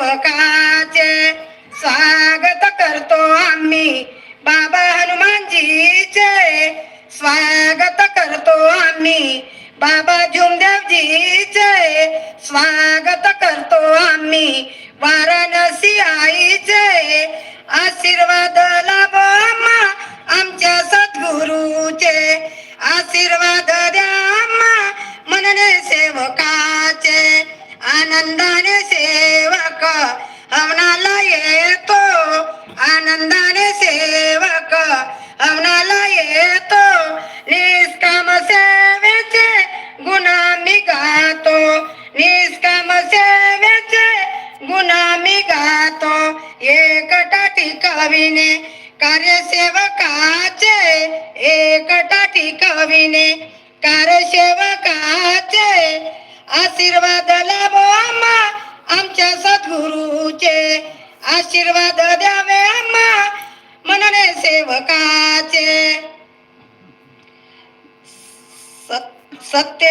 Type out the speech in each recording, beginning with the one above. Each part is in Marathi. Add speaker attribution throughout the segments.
Speaker 1: सेवकाचे स्वागत करतो आम्ही. बाबा हनुमानजीचे स्वागत करतो आम्ही. बाबा झुमदेवजीचे स्वागत करतो आम्ही. वाराणसी आईचे आशीर्वाद लाभो आम्हा आमच्या सद्गुरूचे आशीर्वाद द्या म्हणणे मनने सेवकाचे. आनंदाने सेवक हवनाला येतो. आनंदाने सेवक हवनाला येतो. निष्काम सेवेचे गुन्हा मी गातो. निष्काम सेवेचे गुन्हा मी गातो. एकटा टिकविने कार्यसेवकाचे. एकटा टिकविने कार्यसेवकाचे. आशीर्वाद लाभो आम्हा आमच्या सद्गुरूचे. आशीर्वाद द्यावे आम्हा मनने सेवकाचे. सत्य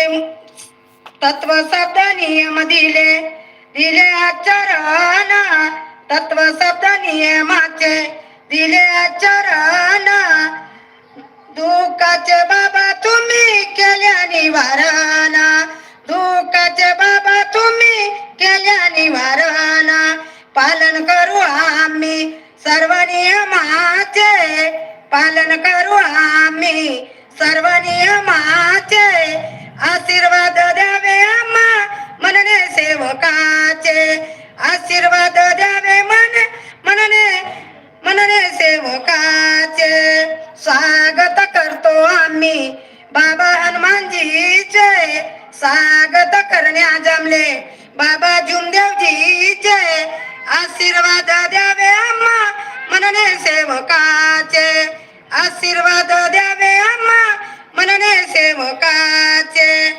Speaker 1: तत्व शब्द नियम दिले दिले आचरण. तत्व शब्द नियमाचे दिले आचरण. दुःखाचे बाबा तू सर्व नियमाचे पालन करू आम्ही. सर्व नियमाचे आशीर्वाद द्यावे आम्हा मनने सेवकाचे. आशीर्वाद द्यावे मन मनने मनने सेवकाचे. स्वागत करतो आम्ही बाबा हनुमानजीचे. स्वागत करण्या जमले बाबा जुमदेवजीचे. आशीर्वाद द्यावे मनने सेवकाचे आशीर्वाद द्यावे अम्मा. मनने सेवकाचे.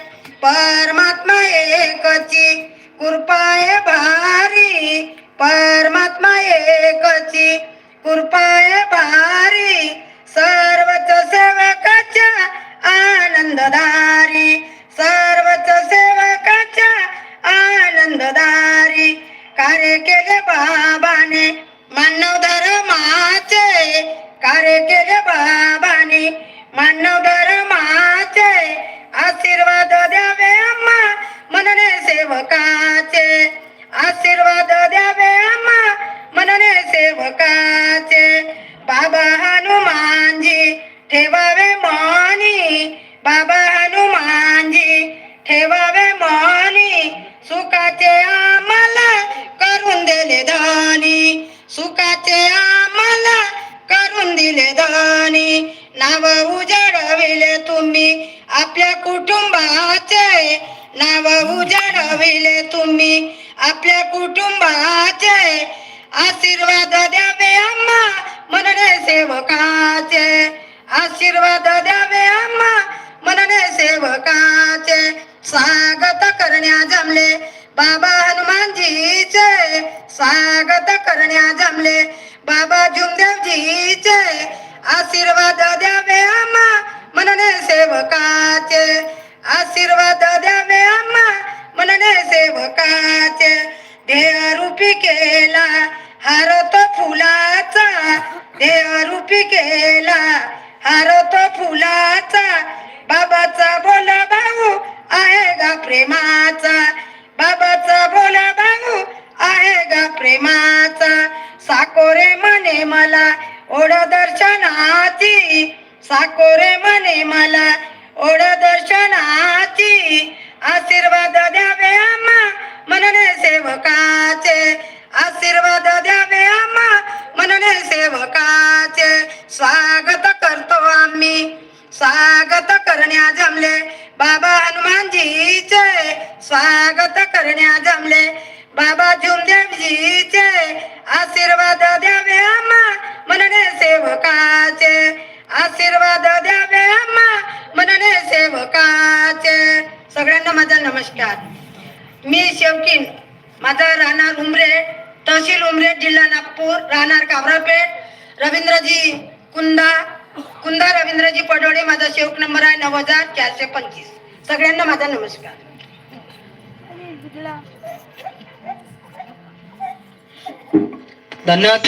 Speaker 1: परमात्मा एकची कृपाय भारी. परमात्मा एकची कृपाय भारी. सर्वच सेवकाच्या आनंददारी. सर्वच सेवकाच्या आनंददारी. कार्य केले बाबाने. मानव धर्माचे कार्य केले बाबानी। मानव धर्माचे आशीर्वाद द्यावे अम्मा मनने सेवकाचे। आशीर्वाद द्यावे अम्मा मनने सेवकाचे। बाबा हनुमानजी ठेवावे मानी। बाबा हनुमानजी ठेवावे मानी। सुखाचे आम्हाला करून दिले दा सुखाचे आम्हाला करून दिले दानी. नाव उजळविले तुम्ही आपल्या कुटुंबाचे. नाव उजळविले तुम्ही आपल्या कुटुंबाचे. आशीर्वाद द्यावे आम्हा मनने सेवकाचे. आशीर्वाद द्यावे आम्हा मनने सेवकाचे. स्वागत करण्या जमले बाबा हनुमानजीचे. स्वागत करण्या जमले. बाबा जुमदेवजीचे आशीर्वाद द्यावे आम्हा मनने सेवकाचे. आशीर्वाद द्यावे आम्हा मनने सेवकाचे. देह रूपी केला हार तो फुलाचा. देह रूपी केला हार तो फुलाचा. बाबाचा बोला भाऊ आहे गा प्रेमाचा. साकोरे म्हणे मला ओढ दर्शनाची. साकोरे म्हणे मला ओढ दर्शनाची. आशीर्वाद द्यावे आम्हा मनने सेवकाचे. आशीर्वाद द्यावे आम्हा मनने सेवकाचे. स्वागत करतो आम्ही. स्वागत करण्या जमले बाबा हनुमानजीचे. स्वागत करण्या जमले बाबा झुमदेवजीचे आशीर्वाद द्यावे आम्हा मनने सेवकाचे. आशीर्वाद द्यावे आम्हा मनने सेवकाचे. सगळ्यांना माझा नमस्कार. मी शेवकीन माझा राहणार उमरे तहसील उमरे जिल्हा नागपूर राहणार काबरापेठ रवींद्रजी कुंदा कुंदा रवींद्रजी पडोळे माझा शेवक नंबर आहे नऊ हजार चारशे पंचवीस. सगळ्यांना माझा नमस्कार.
Speaker 2: धन्यवाद